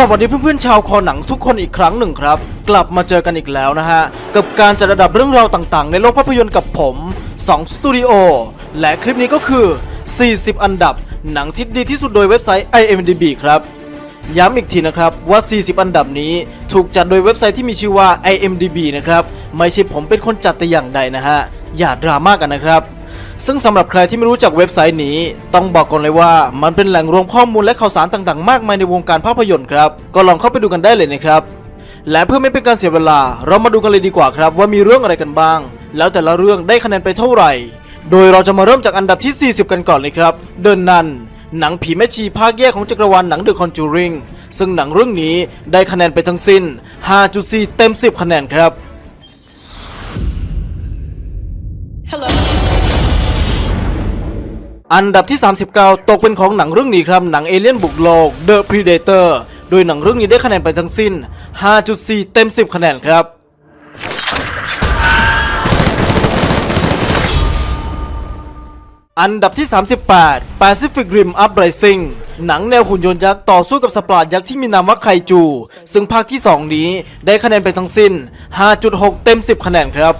สวัสดีเพื่อนๆชาวคอหนังทุกคนอีกครั้งหนึ่งครับ กลับมาเจอกันอีกแล้วนะฮะ กับการจัดระดับเรื่องราวต่างๆ ในโลกภาพยนตร์กับผม2สตูดิโอและคลิปนี้ก็คือ 40 อันดับ หนังที่ดีที่สุดโดยเว็บไซต์ IMDb ครับ ย้ำอีกทีนะครับว่า 40 อันดับนี้ถูกจัดโดยเว็บไซต์ที่มีชื่อว่า IMDb นะครับ ไม่ใช่ผมเป็นคนจัดแต่อย่างใดนะฮะ อย่าดราม่ากันนะครับ ซึ่งสำหรับใครที่ไม่รู้จักเว็บไซต์นี้ ต้องบอกก่อนเลยว่ามันเป็นแหล่งรวมข้อมูลและข่าวสารต่างๆ มากมายในวงการภาพยนตร์ครับ ก็ลองเข้าไปดูกันได้เลยนะครับ และเพื่อไม่เป็นการเสียเวลา เรามาดูกันเลยดีกว่าครับ ว่ามีเรื่องอะไรกันบ้าง แล้วแต่ละเรื่องได้คะแนนไปเท่าไหร่ โดยเราจะมาเริ่มจากอันดับที่ 40 กันก่อนเลยครับ เดินนันหนังผีแม่ชีภาคแยกของจักรวาลหนัง The Conjuring ซึ่งหนังเรื่องนี้ได้คะแนนไปทั้งสิ้น 5.4 เต็ม 10 คะแนนครับ อันดับที่ 39 ตกเป็นของหนังเรื่องนี้ครับ หนังเอเลี่ยนบุกโลก The Predator โดยหนังเรื่องนี้ได้คะแนนไปทั้งสิ้น 5.4 เต็ม 10 คะแนนครับ อันดับที่ 38 Pacific Rim Uprising หนังแนวหุ่นยนต์ยักษ์ต่อสู้กับสปาราดยักษ์ที่มีนามว่าไคจู ซึ่งภาคที่ 2 นี้ได้คะแนนไปทั้งสิ้น 5.6 เต็ม 10 คะแนนครับ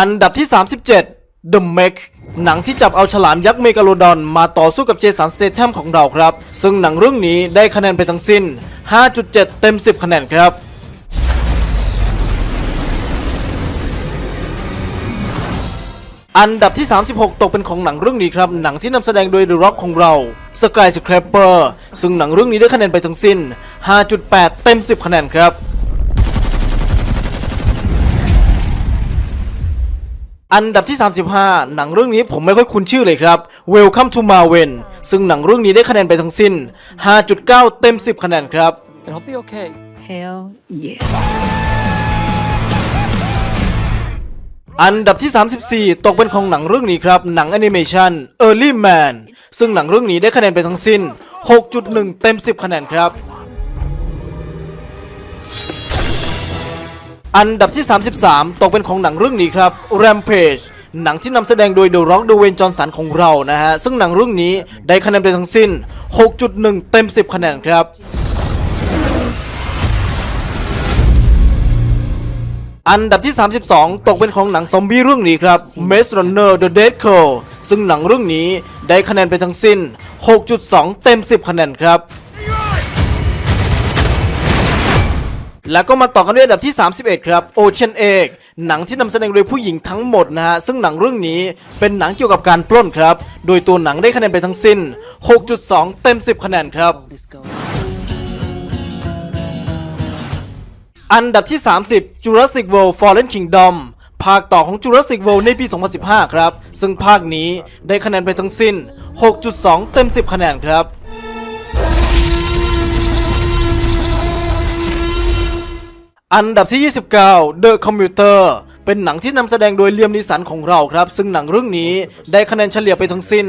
อันดับที่ 37 The Meg หนังที่จับเอาฉลามยักษ์เมกาโลดอนมาต่อสู้กับเจสันเซแทมของเราครับ ซึ่งหนังเรื่องนี้ได้คะแนนไปทั้งสิ้น 5.7 เต็ม 10 คะแนนครับอันดับที่ 36 ตกเป็นของหนังเรื่องนี้ครับ หนังที่นำแสดงโดย The Rock ของเรา Sky Scraper ซึ่งหนังเรื่องนี้ได้คะแนนไปทั้งสิ้น 5.8 เต็ม 10 คะแนนครับ อันดับที่ 35 หนังเรื่องนี้ผมไม่ค่อยคุ้นชื่อเลยครับ Welcome to Marwen ซึ่งหนังเรื่องนี้ได้คะแนนไปทั้งสิ้น 5.9 เต็ม 10 คะแนนครับ and I'll be okay. Hell yeah. อันดับที่ 34 ตกเป็นของหนังเรื่องนี้ครับ หนังแอนิเมชัน Early Man ซึ่งหนังเรื่องนี้ได้คะแนนไปทั้งสิ้น 6.1 เต็ม 10 คะแนนครับ อันดับที่ 33 ตกเป็นของหนังเรื่องนี้ครับ Rampage หนังที่นำแสดงโดย The Rock ดเวนจอห์นสันของเรานะฮะ ซึ่งหนังเรื่องนี้ได้คะแนนไปทั้งสิ้น 6.1 เต็ม 10 คะแนนครับ อันดับที่ 32 ตกเป็นของหนังซอมบี้เรื่องนี้ครับ Maze Runner The Dead Call ซึ่งหนังเรื่องนี้ได้คะแนนไปทั้งสิ้น 6.2 เต็ม 10 คะแนนครับ แล้วก็มาต่อกันด้วยอันดับที่ 31 ครับ Ocean Egg หนังที่นำแสดงโดยผู้หญิงทั้งหมดนะฮะ ซึ่งหนังเรื่องนี้เป็นหนังเกี่ยวกับการปล้นครับ โดยตัวหนังได้คะแนนไปทั้งสิ้น 6.2 เต็ม 10 คะแนนครับ อันดับที่ 30 Jurassic World Fallen Kingdom ภาคต่อของ Jurassic World ในปี 2015 ครับ ซึ่งภาคนี้ได้คะแนนไปทั้งสิ้น 6.2 เต็ม 10 คะแนนครับ อันดับที่ 29 The Commuter เป็นหนังที่นำแสดงโดยเลียมนิสันของเราครับ ซึ่งหนังเรื่องนี้ได้คะแนนเฉลี่ยไปทั้งสิ้น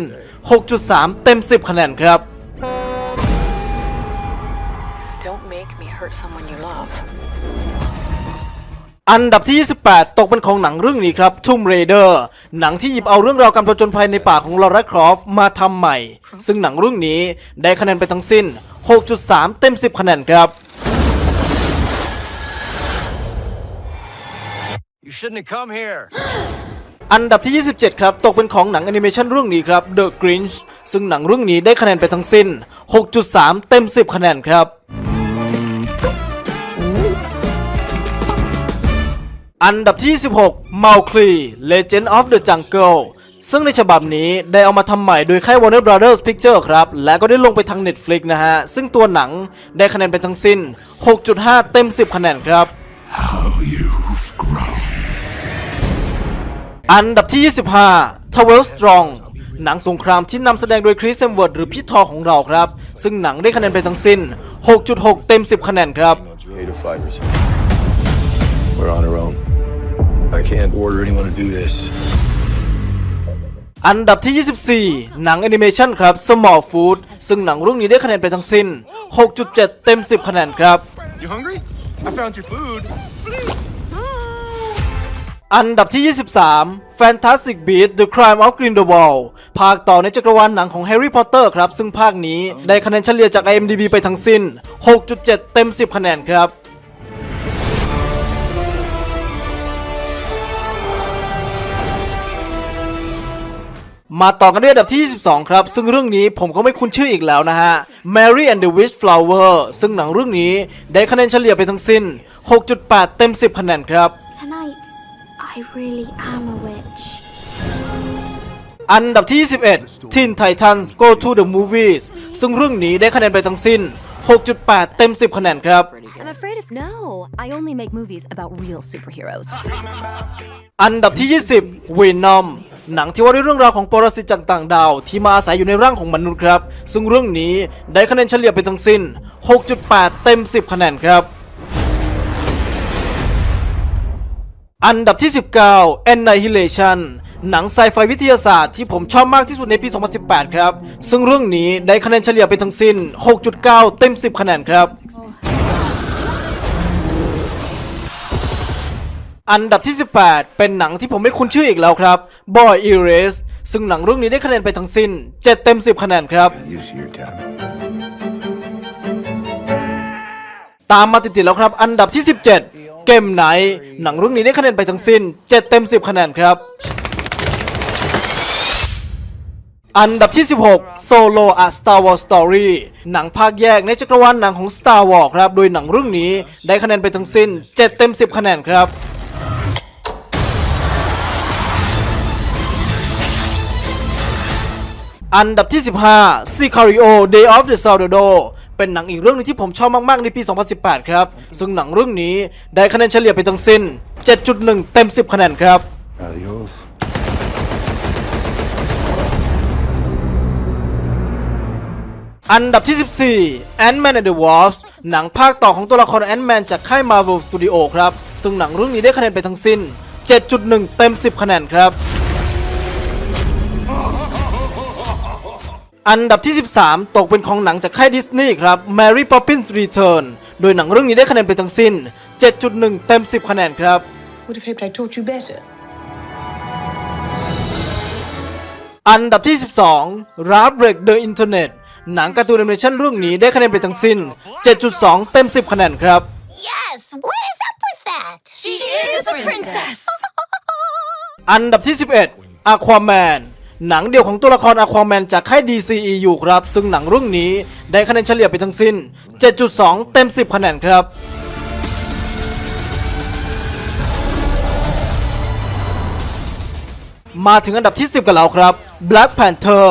6.3 เต็ม 10 คะแนนครับ Don't make me hurt someone you love. อันดับที่ 28 ตกเป็นของหนังเรื่องนี้ครับ Tomb Raider หนังที่หยิบเอาเรื่องราวการผจญภัยในป่าของลอร่าครอฟมาทำใหม่ ซึ่งหนังเรื่องนี้ได้คะแนนไปทั้งสิ้น 6.3 เต็ม 10 คะแนนครับ You shouldn't have come here. อันดับที่ 27 ครับ ตกเป็นของหนังแอนิเมชันเรื่องนี้ครับ The Grinch ซึ่งหนังเรื่องนี้ได้คะแนนไปทั้งสิ้น 6.3 เต็ม 10 คะแนนครับ อันดับที่ 26 Mowgli Legend of the Jungle ซึ่งในฉบับนี้ได้เอามาทำใหม่โดยค่าย Warner Brothers Picture ครับ และก็ได้ลงไปทาง Netflix นะฮะ ซึ่งตัวหนังได้คะแนนไปทั้งสิ้น 6.5 เต็ม 10 คะแนนครับ อันดับที่ 25 t w e l Strong หนังสงครามที่นำแสดงโดยคริสเซมเวิร์ดหรือพี่ทอของเราครับ ซึ่งหนังได้คะแนนไปทั้งสิ้น 6.6 เต็ม 10 คะแนนครับ Jada fighters. We're on our own. I can't order anyone to do this. อันดับที่ 24 หนังแอนิเมชันครับ Small Food ซึ่งหนังเรื่องนี้ได้คะแนนไปทั้งสิ้น 6.7 เต็ม 10 คะแนนครับ You hungry? I found your food. อันดับที่ 23 Fantastic Beasts The Crime of Grindelwald ภาคต่อในจักรวาลหนังของ Harry Potter ครับ ซึ่งภาคนี้ได้คะแนนเฉลี่ยจาก IMDb ไปทั้งสิ้น 6.7 เต็ม 10 คะแนนครับมาต่อกันด้วยอันดับที่ 22 ครับ ซึ่งเรื่องนี้ผมก็ไม่คุ้นชื่ออีกแล้วนะฮะ Mary and the Witchflower ซึ่งหนังเรื่องนี้ได้คะแนนเฉลี่ยไปทั้งสิ้น 6.8 เต็ม 10 คะแนนครับ Tonight, I really am a witch. อันดับที่21 Teen Titans Go to the Movies ซึ่งเรื่องนี้ได้คะแนนไปทั้งสิ้น 6.8 เต็ม 10 คะแนนครับ I'm afraid it's no. I only make movies about real superheroes. อันดับที่ 20 Venom หนังที่ว่าด้วยเรื่องราวของปรสิตจากต่างดาว ที่มาอาศัยอยู่ในร่างของมนุษย์ครับ ซึ่งเรื่องนี้ได้คะแนนเฉลี่ยไปทั้งสิ้น 6.8 เต็ม 10 คะแนนครับ อันดับที่ 19 Annihilation หนังไซไฟวิทยาศาสตร์ที่ผมชอบมากที่สุดในปี 2018 ครับ ซึ่งเรื่องนี้ได้คะแนนเฉลี่ยไปทั้งสิ้น 6.9 เต็ม 10 คะแนนครับ อันดับที่ 18 เป็นหนังที่ผมไม่คุ้นชื่ออีกแล้วครับ Boy Erase ซึ่งหนังเรื่องนี้ได้คะแนนไปทั้งสิ้น 7 เต็ม 10 คะแนนครับ Use your tab. ตามมาติดๆแล้วครับ อันดับที่ 17 เกมไหน หนังเรื่องนี้ได้คะแนนไปทั้งสิ้น 7 เต็ม 10 คะแนนครับ อันดับที่ 16 Solo A Star Wars Story หนังภาคแยกในจักรวาลหนังของ Star Wars ครับ โดยหนังเรื่องนี้ได้คะแนนไปทั้งสิ้น 7 เต็ม 10 คะแนนครับอันดับที่ 15 Sicario Day of the Soldado เป็นหนังอีกเรื่องหนึงที่ผมชอบมากๆในปี 2018 ครับ ซึ่งหนังเรื่องนี้ได้คะแนนเฉลี่ยไปทั้งสิ้น 7.1 เต็ม 10 คะแนนครับ Adios. อันดับที่ 14 Ant-Man and the Wasp หนังภาคต่อของตัวละคร Ant-Man จากค่าย Marvel Studio ครับ ซึ่งหนังเรื่องนี้ได้คะแนนไปทั้งสิ้น 7.1 เต็ม 10 คะแนนครับ อันดับที่ 13 ตกเป็นของหนังจากค่ายดิสนีย์ครับ Mary Poppins Return โดยหนังเรื่องนี้ได้คะแนนไปทั้งสิ้น 7.1 เต็ม 10 คะแนนครับ Would have hoped I taught you better. อันดับที่ 12 r a Break the Internet หนังการ์ตูนแอนิเมชันเรื่องนี้ได้คะแนนไปทั้งสิ้น 7.2 เต็ม 10 คะแนนครับ Yes, what is up with that? She is a princess. อันดับที่ 11 Aquaman หนังเดียวของตัวละคร Aquaman จากค่าย DCEU ครับ ซึ่งหนังเรื่องนี้ได้คะแนนเฉลี่ยไปทั้งสิ้น 7.2 เต็ม 10 คะแนนครับมาถึงอันดับที่ 10 กันแล้วครับ Black Panther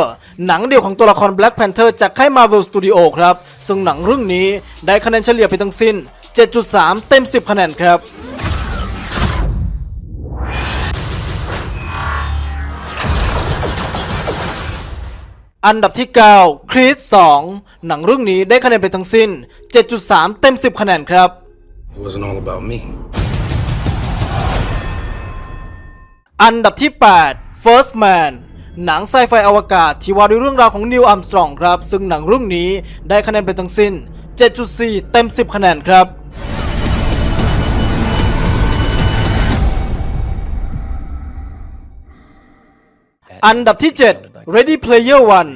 หนังเดียวของตัวละคร Black Panther จากค่าย Marvel Studio ครับ ซึ่งหนังเรื่องนี้ได้คะแนนเฉลี่ยไปทั้งสิ้น 7.3 เต็ม 10 คะแนนครับ อันดับที่9 Creed 2หนังเรื่องนี้ได้คะแนนไปทั้งสิ้น 7.3 เต็ม 10 คะแนนครับ It wasn't all about me. อันดับที่ 8 First Man หนังไซไฟอวกาศที่ว่าด้วยเรื่องราวของนิวอัมสตรองครับ ซึ่งหนังเรื่องนี้ได้คะแนนไปทั้งสิ้น 7.4 เต็ม 10 คะแนนครับ อันดับที่ 7 Ready Player One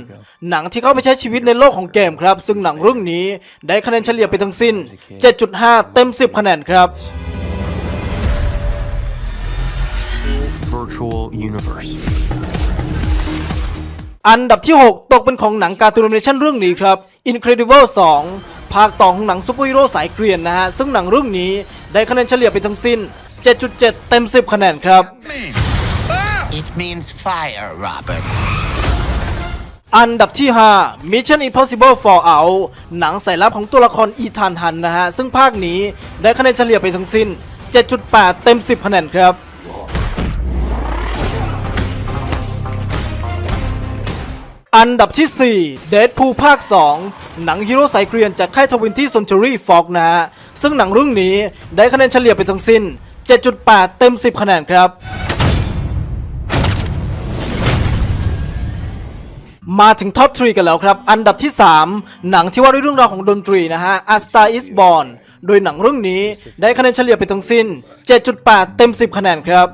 หนังที่เข้าไปใช้ชีวิตในโลกของเกมครับ ซึ่งหนังเรื่องนี้ได้คะแนนเฉลี่ยไปทั้งสิ้น 7.5 เต็ม 10 คะแนนครับ Virtual universe. อันดับที่ 6 ตกเป็นของหนังการ์ตูนแอนิเมชันเรื่องนี้ครับ Incredible 2 ภาคต่อของหนังซูเปอร์ฮีโร่สายเกรียนนะฮะ ซึ่งหนังเรื่องนี้ได้คะแนนเฉลี่ยไปทั้งสิ้น 7.7 เต็ม 10 คะแนนครับ It means fire, Robert. อันดับที่ 5 Mission Impossible Fallout หนังสายลับของตัวละครอีธานฮันนะฮะ ซึ่งภาคนี้ได้คะแนนเฉลี่ยไปทั้งสิ้น 7.8 เต็ม 10 คะแนนครับอันดับที่ 4 Deadpool ภาค 2 หนังฮีโร่สายเกรียนจากค่ายทวินที่ Century Fox นะฮะ ซึ่งหนังเรื่องนี้ได้คะแนนเฉลี่ยไปทั้งสิ้น 7.8 เต็ม 10 คะแนนครับ มาถึงท็อปทรีกันแล้วครับ อันดับที่ 3 หนังที่ว่าด้วยเรื่องราวของดนตรีนะฮะ A Star Is Born โดยหนังเรื่องนี้ได้คะแนนเฉลี่ยไปทั้งสิ้น 7.8 เต็ม 10 คะแนนครับ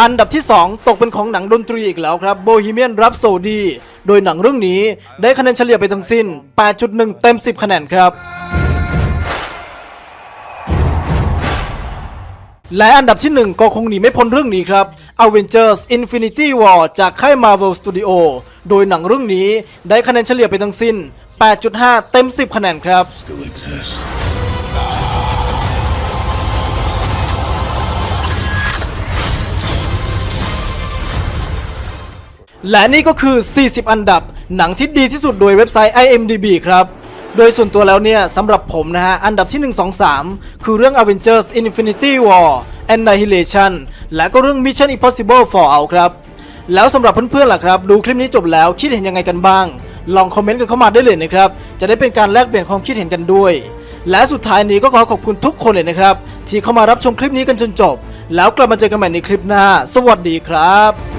อันดับที่ 2 ตกเป็นของหนังดนตรีอีกแล้วครับ Bohemian Rhapsody โดยหนังเรื่องนี้ได้คะแนนเฉลี่ยไปทั้งสิ้น 8.1 เต็ม 10 คะแนนครับ และอันดับที่ 1 ก็คงหนีไม่พ้นเรื่องนี้ครับ Avengers Infinity War จากค่าย Marvel Studio โดยหนังเรื่องนี้ได้คะแนนเฉลี่ยไปทั้งสิ้น 8.5 เต็ม 10 คะแนนครับ Still exist. และนี่ก็คือ 40 อันดับหนังที่ดีที่สุดโดยเว็บไซต์ IMDb ครับ โดยส่วนตัวแล้วเนี่ยสำหรับผมนะฮะ อันดับที่ 1 2 3 คือเรื่อง Avengers Infinity War Annihilation และก็เรื่อง Mission Impossible Fallout ครับ แล้วสำหรับเพื่อนๆล่ะครับ ดูคลิปนี้จบแล้วคิดเห็นยังไงกันบ้าง ลองคอมเมนต์กันเข้ามาได้เลยนะครับ จะได้เป็นการแลกเปลี่ยนความคิดเห็นกันด้วย และสุดท้ายนี้ก็ขอขอบคุณทุกคนเลยนะครับ ที่เข้ามารับชมคลิปนี้กันจนจบ แล้วกลับมาเจอกันใหม่ในคลิปหน้า สวัสดีครับ